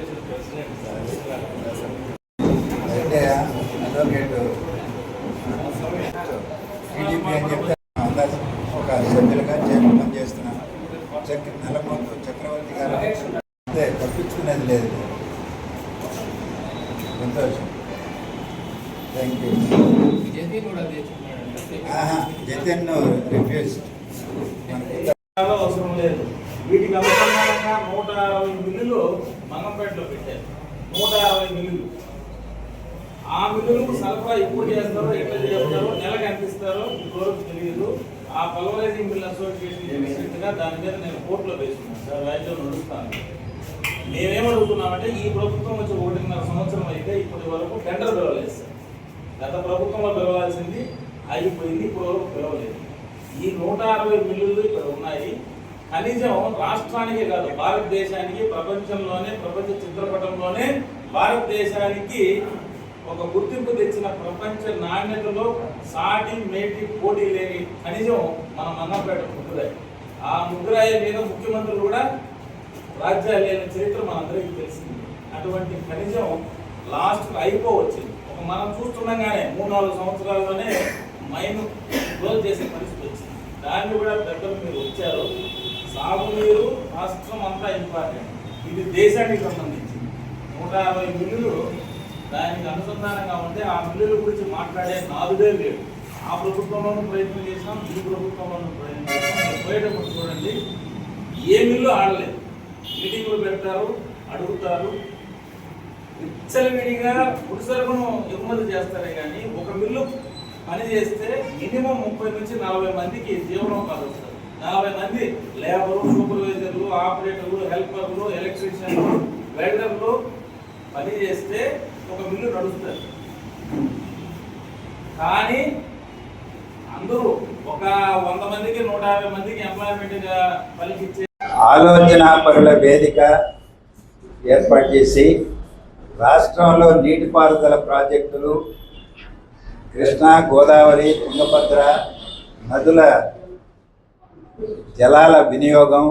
よろしくお願いします。అసోసియేషన్ దాని మీద నేను కోర్టులో వేసుకున్నాను సార్ రాజ్యం నడుస్తాను. మేమేమడుగుతున్నామంటే ఈ ప్రభుత్వం వచ్చి ఒకటిన్నర సంవత్సరం అయితే ఇప్పటి వరకు టెండర్ పిలవలేదు సార్. గత ప్రభుత్వంలో పిలవాల్సింది అయిపోయింది ఇప్పటి వరకు పిలవలేదు. ఈ నూట అరవై మిల్లులు ఇక్కడ ఉన్నాయి. కనీసం రాష్ట్రానికే కాదు భారతదేశానికి ప్రపంచంలోనే ప్రపంచ చిత్రపటంలోనే భారతదేశానికి ఒక గుర్తింపు తెచ్చిన ప్రపంచ నాణ్యతలో సాటి మేటి పోటీ లేని కనీసం మన మన్నపేట ఉంటుంది ఆ ముగ్గురాయ మీద ముఖ్యమంత్రులు కూడా రాజ్యాలు లేని చరిత్ర మనందరికీ తెలిసింది. అటువంటి ఖనిజం లాస్ట్ అయిపోవచ్చింది. ఒక మనం చూస్తుండగానే మూడు నాలుగు సంవత్సరాల్లోనే మైన్ క్లోజ్ చేసే పరిస్థితి వచ్చింది. దాన్ని కూడా పెద్దలు మీరు వచ్చారు. సాగునీరు రాష్ట్రం అంతా ఇంపార్టెంట్. ఇది దేశానికి సంబంధించింది నూట యాభై మిల్లులు దానికి అనుసంధానంగా ఉంటే ఆ మిల్లుల గురించి మాట్లాడే నాలుగే లేడు. ఆ ప్రభుత్వంలోనూ ప్రయత్నం చేసాం ఈ ప్రభుత్వంలోనూ ప్రయత్నం చేసాం పోయేటప్పుడు చూడండి ఏ మిల్లు ఆడలేదు. మీటింగులు పెడతారు అడుగుతారు. విచ్చలవిడిగా పురుసరుకును ఎగుమతి చేస్తారే కానీ ఒక మిల్లు పని చేస్తే మినిమం ముప్పై నుంచి నలభై మందికి జీవనోపాధి వస్తుంది నలభై మంది లేబరు సూపర్వైజర్లు ఆపరేటర్లు హెల్పర్లు ఎలక్ట్రీషియన్లు వెల్డర్లు పని చేస్తే ఒక మిల్లు నడుస్తారు కానీ అందరూ ఒక వంద మందికి నూట యాభై మందికి ఎంప్లాయ్మెంట్ పలికిచ్చే ఆలోచన పరుల వేదిక ఏర్పాటు చేసి రాష్ట్రంలో నీటిపారుదల ప్రాజెక్టులు కృష్ణా గోదావరి తుంగభద్ర నదుల జలాల వినియోగం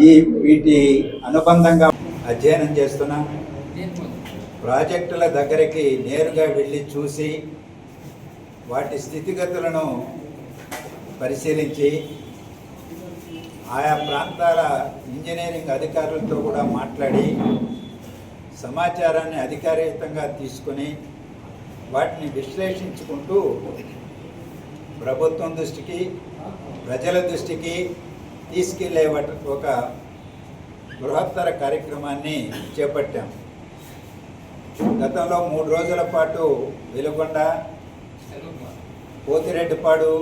ఈ వీటి అనుబంధంగా అధ్యయనం చేస్తున్నాం. ప్రాజెక్టుల దగ్గరికి నేరుగా వెళ్ళి చూసి వాటి స్థితిగతులను పరిశీలించి ఆయా ప్రాంతాల ఇంజనీరింగ్ అధికారులతో కూడా మాట్లాడి సమాచారాన్ని అధికారితంగా తీసుకొని వాటిని విశ్లేషించుకుంటూ ప్రభుత్వం దృష్టికి ప్రజల దృష్టికి తీసుకెళ్ళే ఒక బృహత్తర కార్యక్రమాన్ని చేపట్టాం. గతంలో మూడు రోజుల పాటు వెలుగొండ పోతిరెడ్డిపాడు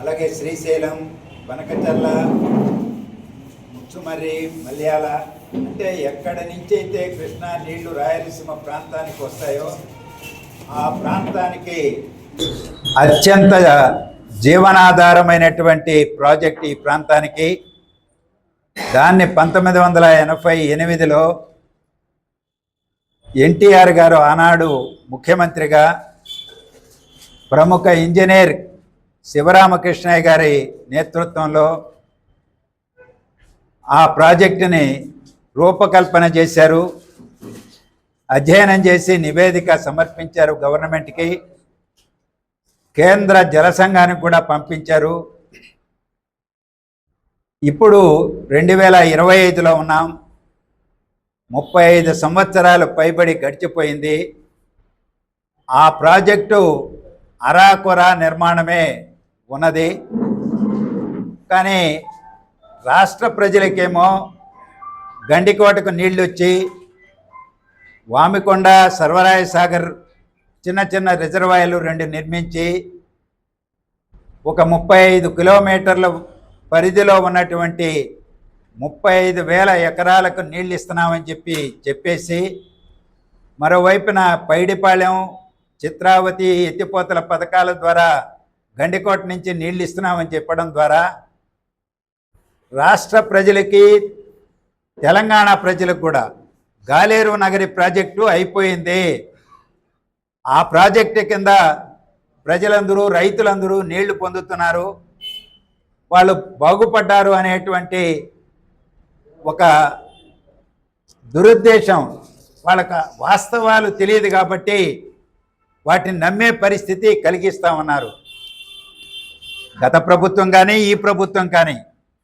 అలాగే శ్రీశైలం బనకచర్ల ముచ్చుమర్రి మల్యాల అంటే ఎక్కడి నుంచి అయితే కృష్ణా నీళ్ళు రాయలసీమ ప్రాంతానికి వస్తాయో ఆ ప్రాంతానికి అత్యంత జీవనాధారమైనటువంటి ప్రాజెక్ట్ ఈ ప్రాంతానికి. దాన్ని పంతొమ్మిది వందల ఎనభై ఎనిమిదిలో ఎన్టీఆర్ గారు ఆనాడు ముఖ్యమంత్రిగా ప్రముఖ ఇంజనీర్ శివరామకృష్ణయ్య గారి నేతృత్వంలో ఆ ప్రాజెక్టుని రూపకల్పన చేశారు. అధ్యయనం చేసి నివేదిక సమర్పించారు గవర్నమెంట్కి. కేంద్ర జలసంఘానికి కూడా పంపించారు. ఇప్పుడు రెండు వేల ఇరవై ఐదులో ఉన్నాం. ముప్పై ఐదు సంవత్సరాలు పైబడి గడిచిపోయింది. ఆ ప్రాజెక్టు అరాకొరా నిర్మాణమే ఉన్నది. కానీ రాష్ట్ర ప్రజలకేమో గండికోటకు నీళ్ళు వచ్చి వామికొండ సర్వరాయ సాగర్ చిన్న చిన్న రిజర్వాయర్లు రెండు నిర్మించి ఒక ముప్పై ఐదు కిలోమీటర్ల పరిధిలో ఉన్నటువంటి ముప్పై ఐదు వేల ఎకరాలకు నీళ్ళు ఇస్తున్నామని చెప్పి చెప్పేసి మరోవైపున పైడిపాలెం చిత్రావతి ఎత్తిపోతల పథకాల ద్వారా గండికోట నుంచి నీళ్ళు ఇస్తున్నామని చెప్పడం ద్వారా రాష్ట్ర ప్రజలకి తెలంగాణ ప్రజలకు కూడా గాలేరు నగరి ప్రాజెక్టు అయిపోయింది. ఆ ప్రాజెక్టు కింద ప్రజలందరూ రైతులందరూ నీళ్ళు పొందుతున్నారు. వాళ్ళు బాగుపడ్డారు అనేటువంటి ఒక దురుద్దేశం వాళ్ళకి వాస్తవాలు తెలియదు కాబట్టి వాటిని నమ్మే పరిస్థితి కలిగిస్తామన్నారు. గత ప్రభుత్వం కానీ ఈ ప్రభుత్వం కానీ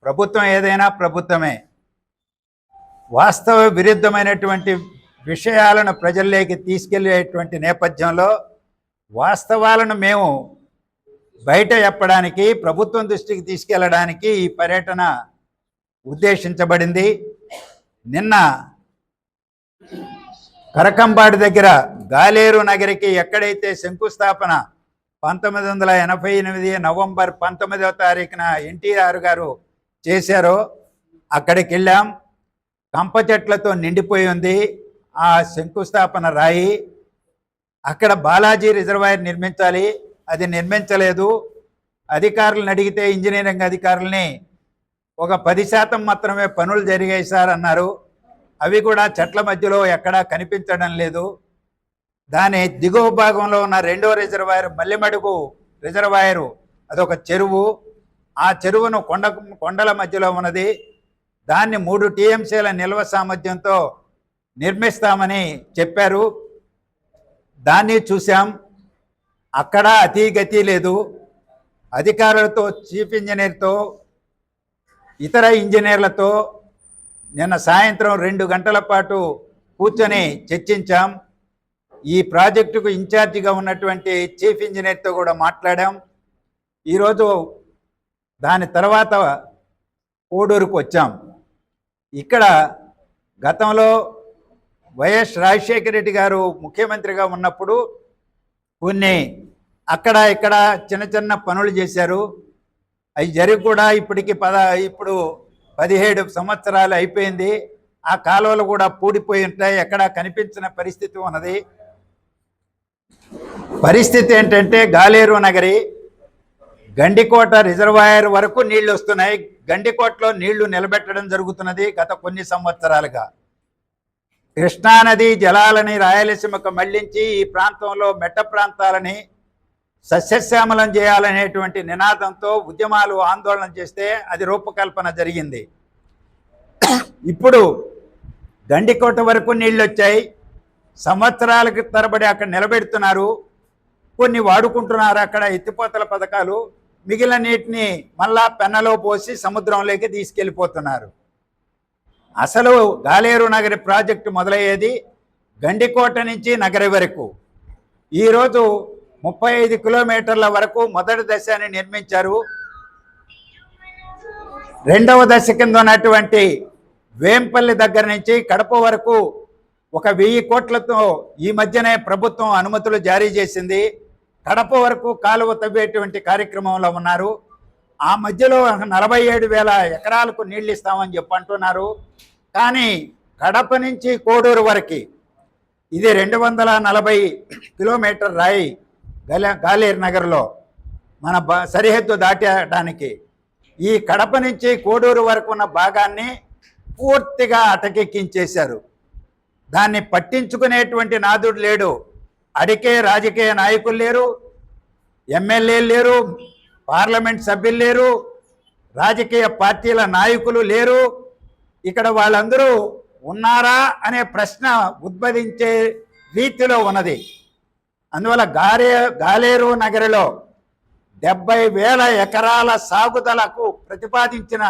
ప్రభుత్వం ఏదైనా ప్రభుత్వమే. వాస్తవ విరుద్ధమైనటువంటి విషయాలను ప్రజల్లోకి తీసుకెళ్ళేటువంటి నేపథ్యంలో వాస్తవాలను మేము బయట చెప్పడానికి ప్రభుత్వం దృష్టికి తీసుకెళ్ళడానికి ఈ పర్యటన ఉద్దేశించబడింది. నిన్న కరకంబాడి దగ్గర గాలేరు నగరికి ఎక్కడైతే శంకుస్థాపన పంతొమ్మిది వందల ఎనభై ఎనిమిది నవంబర్ పంతొమ్మిదవ తారీఖున ఎన్టీఆర్ గారు చేశారో అక్కడికి వెళ్ళాం కంప చెట్లతో నిండిపోయి ఉంది ఆ శంకుస్థాపన రాయి. అక్కడ బాలాజీ రిజర్వాయర్ నిర్మించాలి. అది నిర్మించలేదు. అధికారులను అడిగితే ఇంజనీరింగ్ అధికారులని ఒక పది శాతం మాత్రమే పనులు జరిగాయి సార్ అన్నారు. అవి కూడా చెట్ల మధ్యలో ఎక్కడా కనిపించడం లేదు. దాని దిగువ భాగంలో ఉన్న రెండో రిజర్వాయర్ మల్లెమడుగు రిజర్వాయరు. అదొక చెరువు. ఆ చెరువును కొండ కొండల మధ్యలో ఉన్నది. దాన్ని మూడు టీఎంసీల నిల్వ సామర్థ్యంతో నిర్మిస్తామని చెప్పారు. దాన్ని చూసాం అక్కడ అతి గతి లేదు. అధికారులతో చీఫ్ ఇంజనీర్తో ఇతర ఇంజనీర్లతో నిన్న సాయంత్రం రెండు గంటల పాటు కూర్చొని చర్చించాం. ఈ ప్రాజెక్టుకు ఇన్ఛార్జిగా ఉన్నటువంటి చీఫ్ ఇంజనీర్తో కూడా మాట్లాడాం. ఈరోజు దాని తర్వాత కోడూరుకు వచ్చాం. ఇక్కడ గతంలో వైఎస్ రాజశేఖర రెడ్డి గారు ముఖ్యమంత్రిగా ఉన్నప్పుడు కొన్ని అక్కడ ఇక్కడ చిన్న చిన్న పనులు చేశారు. అవి జరిగి కూడా ఇప్పటికి పద ఇప్పుడు పదిహేడు సంవత్సరాలు అయిపోయింది. ఆ కాలువలు కూడా పూడిపోయి ఉంటాయి. ఎక్కడా కనిపించిన పరిస్థితి ఉన్నది. పరిస్థితి ఏంటంటే గాలేరు నగరి గండికోట రిజర్వాయర్ వరకు నీళ్ళు వస్తున్నాయి. గండికోటలో నీళ్ళు నిలబెట్టడం జరుగుతున్నది గత కొన్ని సంవత్సరాలుగా. కృష్ణానది జలాలని రాయలసీమకు మళ్ళించి ఈ ప్రాంతంలో మెట్ట ప్రాంతాలని సస్యశ్యామలం చేయాలనేటువంటి నినాదంతో ఉద్యమాలు ఆందోళన చేస్తే అది రూపకల్పన జరిగింది. ఇప్పుడు గండికోట వరకు నీళ్ళు వచ్చాయి సంవత్సరాలకు తరబడి అక్కడ నిలబెడుతున్నారు. కొన్ని వాడుకుంటున్నారు అక్కడ ఎత్తిపోతల పథకాలు. మిగిలిన నీటిని మళ్ళా పెన్నలో పోసి సముద్రంలోకి తీసుకెళ్ళిపోతున్నారు. అసలు గాలేరు నగరి ప్రాజెక్టు మొదలయ్యేది గండికోట నుంచి నగరి వరకు. ఈరోజు ముప్పై ఐదు కిలోమీటర్ల వరకు మొదటి దశని నిర్మించారు. రెండవ దశ కింద ఉన్నటువంటి వేంపల్లి దగ్గర నుంచి కడప వరకు ఒక వెయ్యి కోట్లతో ఈ మధ్యనే ప్రభుత్వం అనుమతులు జారీ చేసింది. కడప వరకు కాలువ తవ్వేటువంటి కార్యక్రమంలో ఉన్నారు. ఆ మధ్యలో నలభై ఏడు వేల ఎకరాలకు నీళ్ళు ఇస్తామని చెప్పి అంటున్నారు. కానీ కడప నుంచి కోడూరు వరకు ఇది రెండు వందల నలభై కిలోమీటర్ రాయి గల గాలేరు నగర్లో మన బ సరిహద్దు దాటడానికి ఈ కడప నుంచి కోడూరు వరకు ఉన్న భాగాన్ని పూర్తిగా అటకెక్కించేశారు. దాన్ని పట్టించుకునేటువంటి నాదుడు లేడు. అడికే రాజకీయ నాయకులు లేరు ఎమ్మెల్యేలు లేరు పార్లమెంట్ సభ్యులు లేరు రాజకీయ పార్టీల నాయకులు లేరు. ఇక్కడ వాళ్ళందరూ ఉన్నారా అనే ప్రశ్న ఉద్భవించే రీతిలో ఉన్నది. అందువల్ల గారే గాలేరు నగరిలో డెబ్బై వేల ఎకరాల సాగుదలకు ప్రతిపాదించిన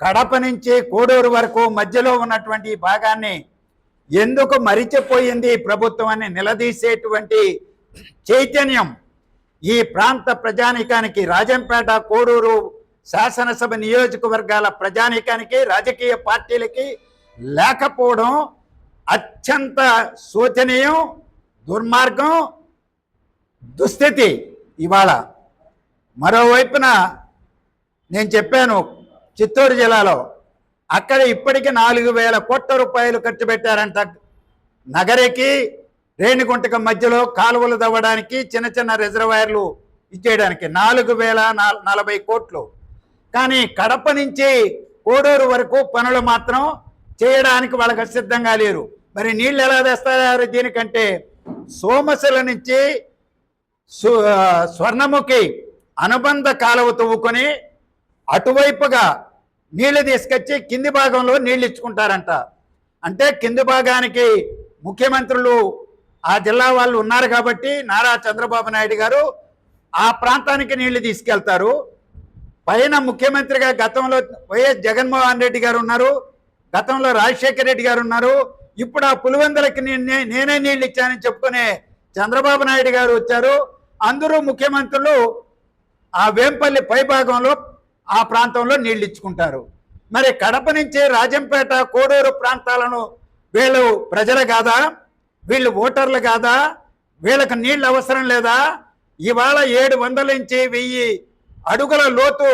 కడప నుంచి కోడూరు వరకు మధ్యలో ఉన్నటువంటి భాగాన్ని ఎందుకు మరిచిపోయింది ప్రభుత్వం అని నిలదీసేటువంటి చైతన్యం ఈ ప్రాంత ప్రజానికానికి రాజంపేట కోడూరు శాసనసభ నియోజకవర్గాల ప్రజానికానికి రాజకీయ పార్టీలకి లేకపోవడం అత్యంత శోచనీయం దుర్మార్గం దుస్థితి ఇవాళ. మరోవైపున నేను చెప్పాను చిత్తూరు జిల్లాలో అక్కడ ఇప్పటికి నాలుగు వేల కోట్ల రూపాయలు ఖర్చు పెట్టారంట నగరికి రేణిగుంటక మధ్యలో కాలువలు తవ్వడానికి చిన్న చిన్న రిజర్వాయర్లు ఇచ్చేయడానికి. నాలుగు వేల నలభై కోట్లు. కానీ కడప నుంచి కోడూరు వరకు పనులు మాత్రం చేయడానికి వాళ్ళకి సిద్ధంగా లేరు. మరి నీళ్ళు ఎలా తెస్తారు దీనికంటే? సోమశిల నుంచి స్వర్ణముఖి అనుబంధ కాలువ తవ్వుకొని అటువైపుగా నీళ్ళు తీసుకొచ్చి కింది భాగంలో నీళ్ళు ఇచ్చుకుంటారంట. అంటే కింది భాగానికి ముఖ్యమంత్రులు ఆ జిల్లా వాళ్ళు ఉన్నారు కాబట్టి నారా చంద్రబాబు నాయుడు గారు ఆ ప్రాంతానికి నీళ్ళు తీసుకెళ్తారు. పైన ముఖ్యమంత్రిగా గతంలో వైఎస్ జగన్మోహన్ రెడ్డి గారు ఉన్నారు. గతంలో రాజశేఖర రెడ్డి గారు ఉన్నారు. ఇప్పుడు ఆ పులివెందులకి నేనే నీళ్ళు ఇచ్చానని చెప్పుకునే చంద్రబాబు నాయుడు గారు వచ్చారు. అందరూ ముఖ్యమంత్రులు ఆ వేంపల్లి పైభాగంలో ఆ ప్రాంతంలో నీళ్ళు ఇచ్చుకుంటారు. మరి కడప నుంచి రాజంపేట కోడూరు ప్రాంతాలను వీళ్ళు ప్రజలు కాదా? వీళ్ళు ఓటర్లు కాదా? వీళ్ళకి నీళ్ళు అవసరం లేదా? ఇవాళ ఏడు వందల నుంచి వెయ్యి అడుగుల లోతు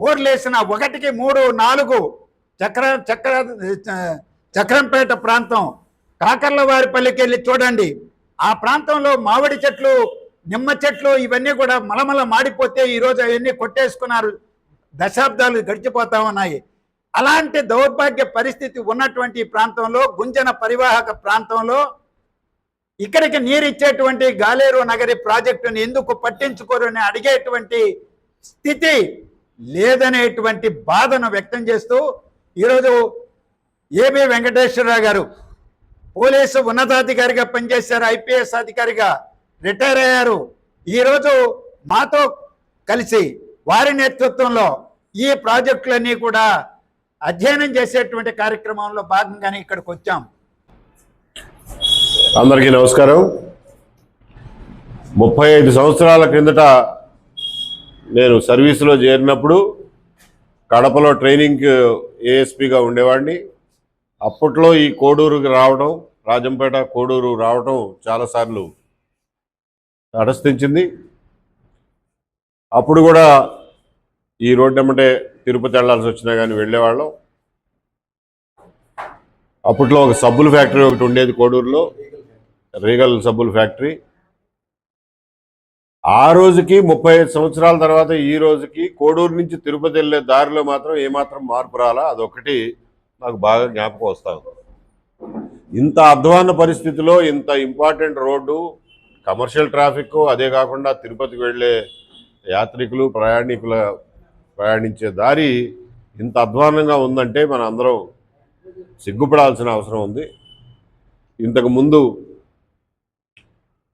బోర్లేసిన ఒకటికి మూడు నాలుగు చక్ర చక్ర చక్రంపేట ప్రాంతం కాకర్లవారిపల్లికి వెళ్ళి చూడండి. ఆ ప్రాంతంలో మామిడి చెట్లు నిమ్మ చెట్లు ఇవన్నీ కూడా మలమల మాడిపోతే ఈరోజు అవన్నీ కొట్టేసుకున్నారు. దశాబ్దాలు గడిచిపోతా ఉన్నాయి. అలాంటి దౌర్భాగ్య పరిస్థితి ఉన్నటువంటి ప్రాంతంలో గుంజన పరివాహక ప్రాంతంలో ఇక్కడికి నీరిచ్చేటువంటి గాలేరు నగరి ప్రాజెక్టుని ఎందుకు పట్టించుకోరని అడిగేటువంటి స్థితి లేదనేటువంటి బాధను వ్యక్తం చేస్తూ ఈరోజు ఏబి వెంకటేశ్వరరావు గారు పోలీసు ఉన్నతాధికారిగా పనిచేశారు ఐపీఎస్ అధికారిగా రిటైర్ అయ్యారు. ఈరోజు మాతో కలిసి వారి నేతృత్వంలో ఈ ప్రాజెక్టులన్నీ కూడా అధ్యయనం చేసేటువంటి కార్యక్రమంలో భాగంగానే ఇక్కడికి వచ్చాం. అందరికీ నమస్కారం. ముప్పై ఐదు సంవత్సరాల క్రిందట నేను సర్వీసులో చేరినప్పుడు కడపలో ట్రైనింగ్ ఏఎస్పిగా ఉండేవాడిని. అప్పట్లో ఈ కోడూరుకి రావడం రాజంపేట కోడూరు రావడం చాలాసార్లు తటస్థించింది. అప్పుడు కూడా ఈ రోడ్డు ఎమ్మటే తిరుపతి వెళ్ళాల్సి వచ్చినా కానీ వెళ్ళేవాళ్ళం. అప్పట్లో ఒక సబ్బుల ఫ్యాక్టరీ ఒకటి ఉండేది కోడూరులో. Regal సబ్బుల factory. ఆ రోజుకి ముప్పై ఐదు సంవత్సరాల తర్వాత ఈ రోజుకి కోడూరు నుంచి తిరుపతి వెళ్ళే దారిలో మాత్రం ఏమాత్రం మార్పు రాలా? అదొకటి నాకు బాగా జ్ఞాపకం వస్తాను ఇంత అధ్వాన పరిస్థితిలో ఇంత ఇంపార్టెంట్ రోడ్డు కమర్షియల్ ట్రాఫిక్ అదే కాకుండా తిరుపతికి వెళ్ళే యాత్రికులు ప్రయాణికుల ప్రయాణించే దారి ఇంత అధ్వానంగా ఉందంటే మన అందరం సిగ్గుపడాల్సిన అవసరం ఉంది. ఇంతకుముందు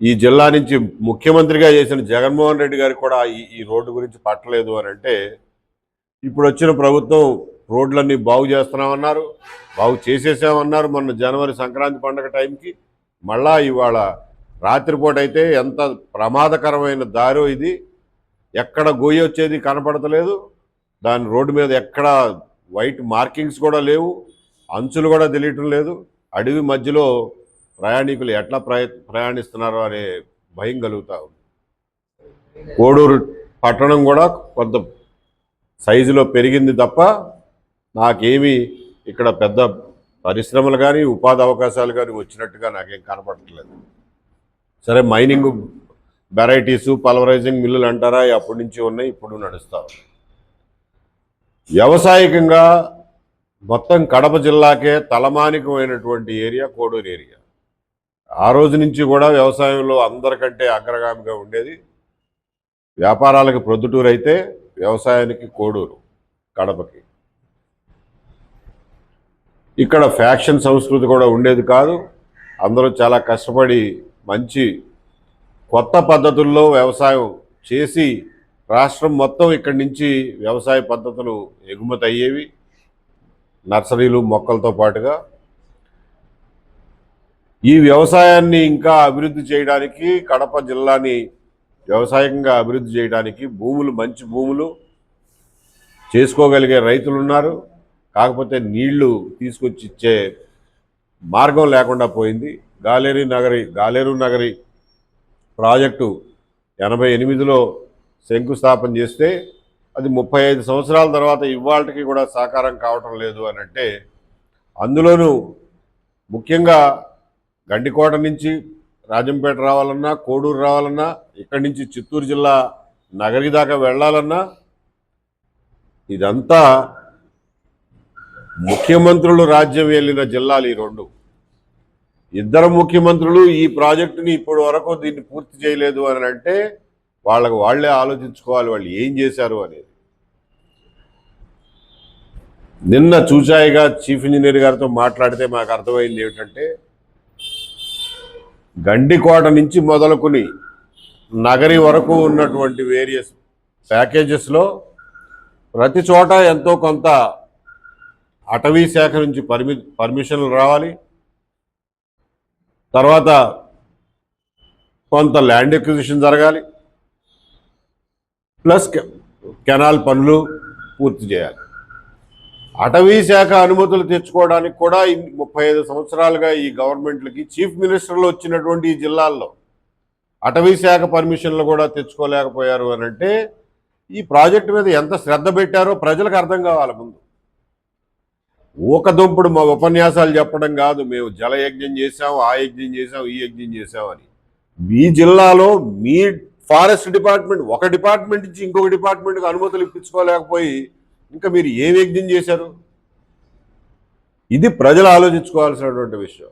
ఈ జిల్లా నుంచి ముఖ్యమంత్రిగా చేసిన జగన్మోహన్ రెడ్డి గారికి కూడా ఈ ఈ రోడ్డు గురించి పట్టలేదు అని అంటే ఇప్పుడు వచ్చిన ప్రభుత్వం రోడ్లన్నీ బాగు చేస్తున్నామన్నారు బాగు చేసేసామన్నారు మొన్న జనవరి సంక్రాంతి పండగ టైంకి. మళ్ళా ఇవాళ రాత్రిపూట అయితే ఎంత ప్రమాదకరమైన దారో ఇది. ఎక్కడ గోయి వచ్చేది కనపడతలేదు. దాని రోడ్డు మీద ఎక్కడ వైట్ మార్కింగ్స్ కూడా లేవు అంచులు కూడా తెలియటం లేదు. అడవి మధ్యలో ప్రయాణికులు ఎట్లా ప్రయ ప్రయాణిస్తున్నారో అనే భయం కలుగుతూ ఉంది. కోడూరు పట్టణం కూడా కొంత సైజులో పెరిగింది తప్ప నాకేమీ ఇక్కడ పెద్ద పరిశ్రమలు కానీ ఉపాధి అవకాశాలు కానీ వచ్చినట్టుగా నాకేం కనపడట్లేదు. సరే మైనింగ్ వెరైటీసు పల్వరైజింగ్ మిల్లులు అంటారా? అప్పటి నుంచి ఉన్నాయి ఇప్పుడు నడుస్తారు వ్యవసాయకంగా మొత్తం కడప జిల్లాకే తలమానికమైనటువంటి ఏరియా కోడూరు ఏరియా. ఆ రోజు నుంచి కూడా వ్యవసాయంలో అందరికంటే అగ్రగామిగా ఉండేది వ్యాపారాలకు ప్రొద్దుటూరు అయితే వ్యవసాయానికి కోడూరు కడపకి. ఇక్కడ ఫ్యాక్షన్ సంస్కృతి కూడా ఉండేది కాదు. అందరూ చాలా కష్టపడి మంచి కొత్త పద్ధతుల్లో వ్యవసాయం చేసి రాష్ట్రం మొత్తం ఇక్కడి నుంచి వ్యవసాయ పద్ధతులు ఎగుమతి అయ్యేవి నర్సరీలు మొక్కలతో పాటుగా. ఈ వ్యవసాయాన్ని ఇంకా అభివృద్ధి చేయడానికి కడప జిల్లాని వ్యవసాయంగా అభివృద్ధి చేయడానికి భూములు మంచి భూములు చేసుకోగలిగే రైతులు ఉన్నారు కాకపోతే నీళ్ళు తీసుకొచ్చి ఇచ్చే మార్గం లేకుండా పోయింది. గాలేరు నగరి గాలేరు నగరి ప్రాజెక్టు ఎనభై ఎనిమిదిలో శంకుస్థాపన చేస్తే అది ముప్పై ఐదు సంవత్సరాల తర్వాత ఇవాళకి కూడా సాకారం కావటం లేదు అని అంటే అందులోనూ ముఖ్యంగా గండికోట నుంచి రాజంపేట రావాలన్నా కోడూరు రావాలన్నా ఇక్కడి నుంచి చిత్తూరు జిల్లా నగరి దాకా వెళ్ళాలన్నా ఇదంతా ముఖ్యమంత్రులు రాజ్యం వెళ్ళిన జిల్లాలు ఈ రెండు. ఇద్దరు ముఖ్యమంత్రులు ఈ ప్రాజెక్టుని ఇప్పటి వరకు దీన్ని పూర్తి చేయలేదు అని అంటే వాళ్ళకు వాళ్ళే ఆలోచించుకోవాలి వాళ్ళు ఏం చేశారు అనేది. నిన్న చూచాయిగా చీఫ్ ఇంజనీర్ గారితో మాట్లాడితే మాకు అర్థమైంది ఏమిటంటే గండికోట నుంచి మొదలుకుని నగరి వరకు ఉన్నటువంటి వేరియస్ ప్యాకేజెస్లో ప్రతి చోట ఎంతో కొంత అటవీ శాఖ నుంచి పర్మి పర్మిషన్లు రావాలి. తర్వాత కొంత ల్యాండ్ ఎక్విజిషన్ జరగాలి. ప్లస్ కె- కెనాల్ పనులు పూర్తి చేయాలి. అటవీ శాఖ అనుమతులు తెచ్చుకోవడానికి కూడా ముప్పై ఐదు సంవత్సరాలుగా ఈ గవర్నమెంట్లకి చీఫ్ మినిస్టర్లు వచ్చినటువంటి ఈ జిల్లాల్లో అటవీ శాఖ పర్మిషన్లు కూడా తెచ్చుకోలేకపోయారు అని అంటే ఈ ప్రాజెక్టు మీద ఎంత శ్రద్ధ పెట్టారో ప్రజలకు అర్థం కావాలి ముందు. ఊకదుంపుడు మా ఉపన్యాసాలు చెప్పడం కాదు మేము జల యజ్ఞం చేసాం ఆ యజ్ఞం చేసాం ఈ యజ్ఞం చేసాం అని. మీ జిల్లాలో మీ ఫారెస్ట్ డిపార్ట్మెంట్ ఒక డిపార్ట్మెంట్ నుంచి ఇంకొక డిపార్ట్మెంట్కి అనుమతులు ఇప్పించుకోలేకపోయి ఇంకా మీరు ఏ యజ్ఞం చేశారు? ఇది ప్రజలు ఆలోచించుకోవాల్సినటువంటి విషయం.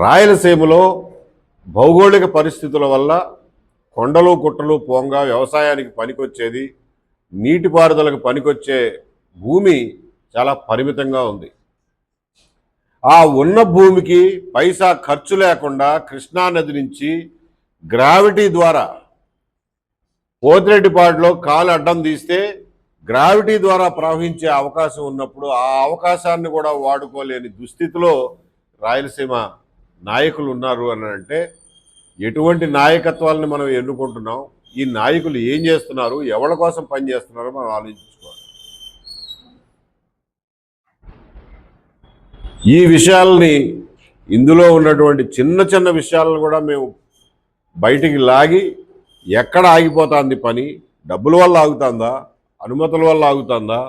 రాయలసీమలో భౌగోళిక పరిస్థితుల వల్ల కొండలు గుట్టలు పోంగా వ్యవసాయానికి పనికొచ్చేది నీటిపారుదలకు పనికొచ్చే భూమి చాలా పరిమితంగా ఉంది. ఆ ఉన్న భూమికి పైసా ఖర్చు లేకుండా కృష్ణా నది నుంచి గ్రావిటీ ద్వారా పోతిరెడ్డిపాడులో కాలు అడ్డం తీస్తే గ్రావిటీ ద్వారా ప్రవహించే అవకాశం ఉన్నప్పుడు ఆ అవకాశాన్ని కూడా వాడుకోలేని దుస్థితిలో రాయలసీమ నాయకులు ఉన్నారు అని అంటే ఎటువంటి నాయకత్వాలను మనం ఎన్నుకుంటున్నాం? ఈ నాయకులు ఏం చేస్తున్నారు? ఎవరి కోసం పనిచేస్తున్నారో మనం ఆలోచించుకోవాలి. ఈ విషయాల్ని ఇందులో ఉన్నటువంటి చిన్న చిన్న విషయాలను కూడా మేము బయటికి లాగి ఎక్కడ ఆగిపోతుంది పని? డబ్బుల వల్ల ఆగుతుందా? అనుమతుల వల్ల ఆగుతుందా?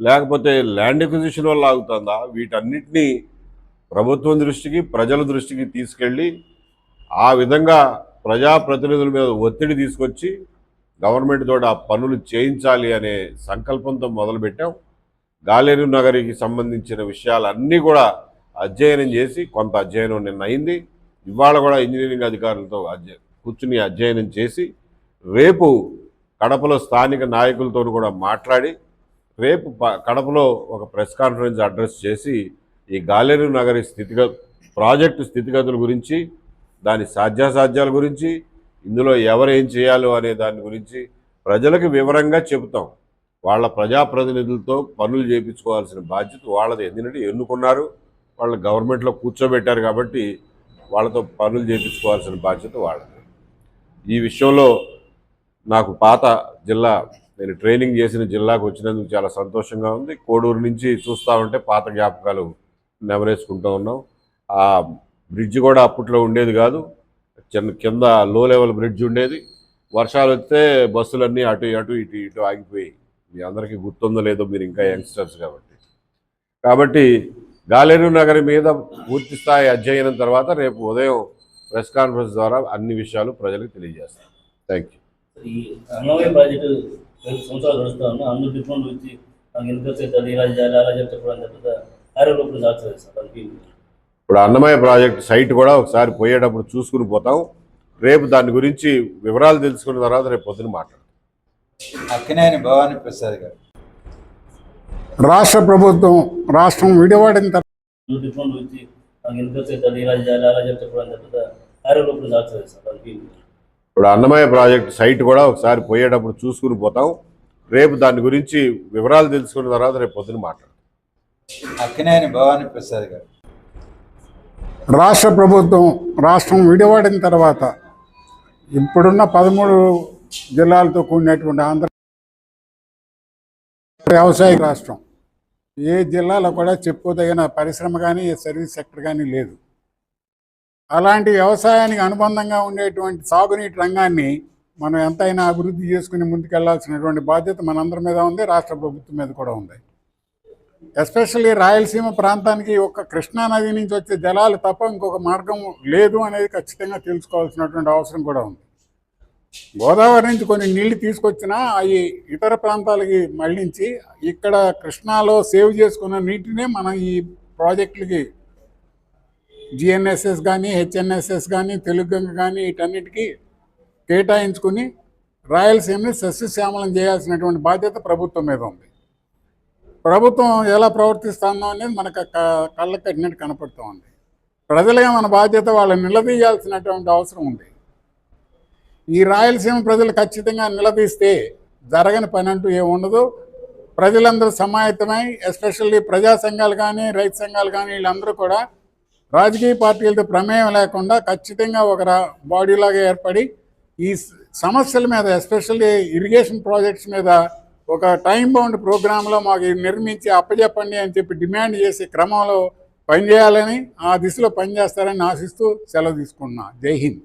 లేకపోతే ల్యాండ్ ఎక్విజిషన్ వల్ల ఆగుతుందా? వీటన్నిటినీ ప్రభుత్వం దృష్టికి ప్రజల దృష్టికి తీసుకెళ్ళి ఆ విధంగా ప్రజాప్రతినిధుల మీద ఒత్తిడి తీసుకొచ్చి గవర్నమెంట్ తోటి ఆ పనులు చేయించాలి అనే సంకల్పంతో మొదలుపెట్టాం. గాలేరు నగరికి సంబంధించిన విషయాలన్నీ కూడా అధ్యయనం చేసి కొంత అధ్యయనం నిన్న అయింది ఇవాళ కూడా ఇంజనీరింగ్ అధికారులతో కూర్చుని అధ్యయనం చేసి రేపు కడపలో స్థానిక నాయకులతో కూడా మాట్లాడి రేపు ప- కడపలో ఒక ప్రెస్ కాన్ఫరెన్స్ అడ్రస్ చేసి ఈ గాలేరు నగరి స్థితిగ ప్రాజెక్టు స్థితిగతుల గురించి దాని సాధ్యాసాధ్యాల గురించి ఇందులో ఎవరు ఏం చేయాలో అనే దాని గురించి ప్రజలకు వివరంగా చెబుతాం. వాళ్ళ ప్రజాప్రతినిధులతో పనులు చేయించుకోవాల్సిన బాధ్యత వాళ్ళది. ఎందుకంటే ఎన్నుకున్నారు వాళ్ళ గవర్నమెంట్లో కూర్చోబెట్టారు కాబట్టి వాళ్ళతో పనులు చేయించుకోవాల్సిన బాధ్యత వాళ్ళది. ఈ విషయంలో నాకు పాత జిల్లా నేను ట్రైనింగ్ చేసిన జిల్లాకు వచ్చినందుకు చాలా సంతోషంగా ఉంది. కోడూరు నుంచి చూస్తూ ఉంటే పాత జ్ఞాపకాలు నెమరేసుకుంటూ ఉన్నాం. ఆ బ్రిడ్జ్ కూడా అప్పట్లో ఉండేది కాదు. చిన్న కింద లో లెవెల్ బ్రిడ్జ్ ఉండేది. వర్షాలు వస్తే బస్సులన్నీ అటు అటు ఇటు ఇటు ఆగిపోయి మీ అందరికీ గుర్తుందో లేదో మీరు ఇంకా యంగ్స్టర్స్ కాబట్టి. కాబట్టి గాలేరు నగరి మీద పూర్తి స్థాయి అధ్యయనం తర్వాత రేపు ఉదయం ప్రెస్ కాన్ఫరెన్స్ ద్వారా అన్ని విషయాలు ప్రజలకు తెలియజేస్తాం. థ్యాంక్ యూ ఇప్పుడు అన్నమయ్య ప్రాజెక్ట్ సైట్ కూడా ఒకసారి పోయేటప్పుడు చూసుకుని పోతాం. రేపు దాని గురించి వివరాలు తెలుసుకున్న తర్వాత రేపు పొద్దున మాట్లాడతాం. అక్కినేని భవానీ ప్రసాద్ గారు. రాష్ట్ర ప్రభుత్వం రాష్ట్రం విడివడిన తర్వాత ఇప్పుడు అన్నమయ్య ప్రాజెక్ట్ సైట్ కూడా ఒకసారి పోయేటప్పుడు చూసుకుని పోతాం. రేపు దాని గురించి వివరాలు తెలుసుకున్న తర్వాత రేపు పొద్దున మాట్లాడతాం. అక్కినేని భవానీ ప్రసాద్ గారు. రాష్ట్ర ప్రభుత్వం రాష్ట్రం విడివడిన తర్వాత ఇప్పుడున్న పదమూడు జిల్లాలతో కూడినటువంటి ఆంధ్ర వ్యవసాయ రాష్ట్రం. ఏ జిల్లాలో కూడా చెప్పుకోదగిన పరిశ్రమ కానీ సర్వీస్ సెక్టర్ కానీ లేదు. అలాంటి వ్యవసాయానికి అనుబంధంగా ఉండేటువంటి సాగునీటి రంగాన్ని మనం ఎంతైనా అభివృద్ధి చేసుకుని ముందుకెళ్ళాల్సినటువంటి బాధ్యత మనందరి మీద ఉంది రాష్ట్ర ప్రభుత్వం మీద కూడా ఉంది. ఎస్పెషల్లీ రాయలసీమ ప్రాంతానికి ఒక కృష్ణా నది నుంచి వచ్చే జలాలు తప్ప ఇంకొక మార్గం లేదు అనేది ఖచ్చితంగా తెలుసుకోవాల్సినటువంటి అవసరం కూడా ఉంది. గోదావరి నుంచి కొన్ని నీళ్ళు తీసుకొచ్చినా అవి ఇతర ప్రాంతాలకి మళ్ళించి ఇక్కడ కృష్ణాలో సేవ్ చేసుకున్న నీటినే మనం ఈ ప్రాజెక్టులకి జిఎన్ఎస్ఎస్ కానీ హెచ్ఎన్ఎస్ఎస్ కానీ తెలుగుగంగ కానీ వీటన్నిటికీ కేటాయించుకుని రాయలసీమని సస్యశ్యామలం చేయాల్సినటువంటి బాధ్యత ప్రభుత్వం మీద ఉంది. ప్రభుత్వం ఎలా ప్రవర్తిస్తుందో అనేది మనకు క- కట్టినట్టు కనపడుతూ ఉంది ప్రజలుగా మన బాధ్యత వాళ్ళని నిలదీయాల్సినటువంటి అవసరం ఉంది. ఈ రాయలసీమ ప్రజలు ఖచ్చితంగా నిలదీస్తే జరగని పని అంటూ ఏముండదు ప్రజలందరూ సమాయత్తమై ఎస్పెషల్లీ ప్రజా సంఘాలు కానీ రైతు సంఘాలు కానీ వీళ్ళందరూ కూడా రాజకీయ పార్టీలతో ప్రమేయం లేకుండా ఖచ్చితంగా ఒక బాడీలాగా ఏర్పడి ఈ సమస్యల మీద ఎస్పెషల్లీ ఇరిగేషన్ ప్రాజెక్ట్స్ మీద ఒక టైం బౌండ్ ప్రోగ్రాంలో మాకు నిర్మించి అప్పచెప్పండి అని చెప్పి డిమాండ్ చేసే క్రమంలో పనిచేయాలని ఆ దిశలో పనిచేస్తారని ఆశిస్తూ సెలవు తీసుకుంటున్నా. జై హింద్.